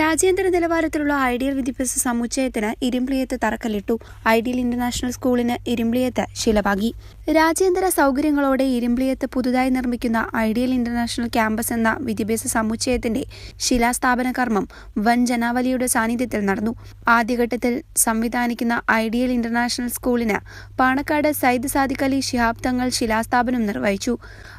രാജ്യാന്തര നിലവാരത്തിലുള്ള ഐഡിയൽ വിദ്യാഭ്യാസ സമുച്ചയത്തിന് ഇരുമ്പിളിയത്ത് തറക്കല്ലിട്ടു. ഐഡിയൽ ഇന്റർനാഷണൽ സ്കൂളിന് ഇരുമ്പിളിയത്ത് ശിലപാകി രാജ്യാന്തര സൗകര്യങ്ങളോടെ ഇരുമ്പിളിയത്ത് പുതുതായി നിർമ്മിക്കുന്ന ഐഡിയൽ ഇന്റർനാഷണൽ ക്യാമ്പസ് എന്ന വിദ്യാഭ്യാസ സമുച്ചയത്തിന്റെ ശിലാസ്ഥാപന കർമ്മം വൻ ജനാവലിയുടെ സാന്നിധ്യത്തിൽ നടന്നു. ആദ്യഘട്ടത്തിൽ സംവിധാനിക്കുന്ന ഐഡിയൽ ഇന്റർനാഷണൽ സ്കൂളിന് പാണക്കാട് സയ്യിദ് സാദിഖ് അലി ശിഹാബ് തങ്ങൾ ശിലാസ്ഥാപനം നിർവഹിച്ചു.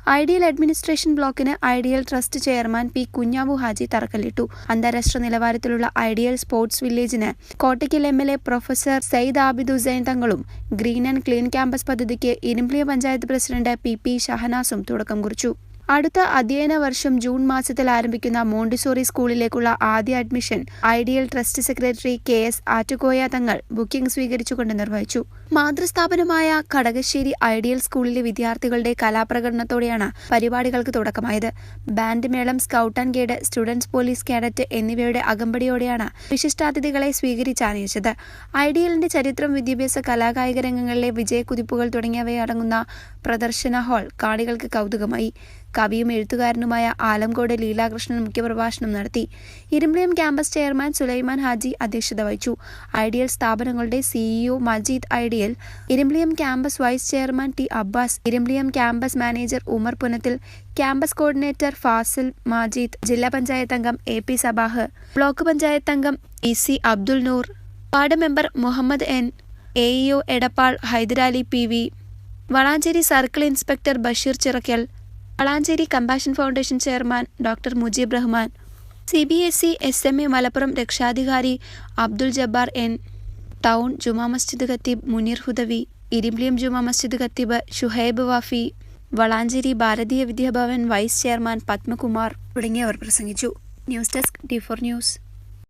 ഐഡിയൽ അഡ്മിനിസ്ട്രേഷൻ ബ്ലോക്കിന് ideal trust chairman P Kunhavu Haji തറക്കല്ലിട്ടു. അന്താരാഷ്ട്ര നിലവാരത്തിലുള്ള ideal sports വില്ലേജിന് Kottakkal M L A professor Sayyid Abid Hussain തങ്ങളും ഗ്രീൻ ആൻഡ് ക്ലീൻ ക്യാമ്പസ് പദ്ധതിക്ക് Irumbiliya panchayat president P P ഷഹനാസും തുടക്കം കുറിച്ചു അടുത്ത അധ്യയന വർഷം ജൂൺ മാസത്തിൽ ആരംഭിക്കുന്ന മോണ്ടിസോറി സ്കൂളിലേക്കുള്ള ആദ്യ admission ideal trust secretary K S Attukoya Thangal booking സ്വീകരിച്ചുകൊണ്ട് നിർവഹിച്ചു. മാതൃസ്ഥാപനമായ കടകശ്ശേരി ഐഡിയൽ സ്കൂളിലെ വിദ്യാർത്ഥികളുടെ കലാപ്രകടനത്തോടെയാണ് പരിപാടികൾക്ക് തുടക്കമായത്. ബാൻഡ് മേളം scout and guide students police cadet എന്നിവയുടെ അകമ്പടിയോടെയാണ് വിശിഷ്ടാതിഥികളെ സ്വീകരിച്ചാനയിച്ചത് ഐഡിയലിന്റെ ചരിത്രം വിദ്യാഭ്യാസ കലാകായിക രംഗങ്ങളിലെ വിജയക്കുതിപ്പുകൾ തുടങ്ങിയവയടങ്ങുന്ന പ്രദർശന ഹാൾ കാണികൾക്ക് കൗതുകമായി. കവിയും എഴുത്തുകാരനുമായ ആലംകോട് ലീലാകൃഷ്ണൻ മുഖ്യപ്രഭാഷണം നടത്തി. ഇരുമ്പിളിയം ക്യാമ്പസ് ചെയർമാൻ സുലൈമാൻ ഹാജി അധ്യക്ഷത വഹിച്ചു. ഐഡിയൽ സ്ഥാപനങ്ങളുടെ CEO Majeed ideal Irumbiliyam campus vice chairman T Abbas Irumbiliyam campus manager Umar Punathil campus coordinator Fazil Majeed ജില്ലാ പഞ്ചായത്ത് അംഗം A P Sabah block panchayat അംഗം E C Abdul Noor ward member Muhammad N A EO Edappal Haidarali P V Valanchery circle inspector Basheer Chirakkal Valanchery compassion foundation chairman doctor Mujeeb Rahman C B S E S M A Malappuram രക്ഷാധികാരി Abdul Jabbar N town Juma Masjid ഖത്തീബ് മുനീർ ഹുദവി ഇരിംബ്ലിയം ജുമാ മസ്ജിദ് ഖത്തീബ് Shuhaib Wafy Valanchery Bharatiya Vidya Bhavan vice chairman Padmakumar തുടങ്ങിയവർ പ്രസംഗിച്ചു. News desk D four news.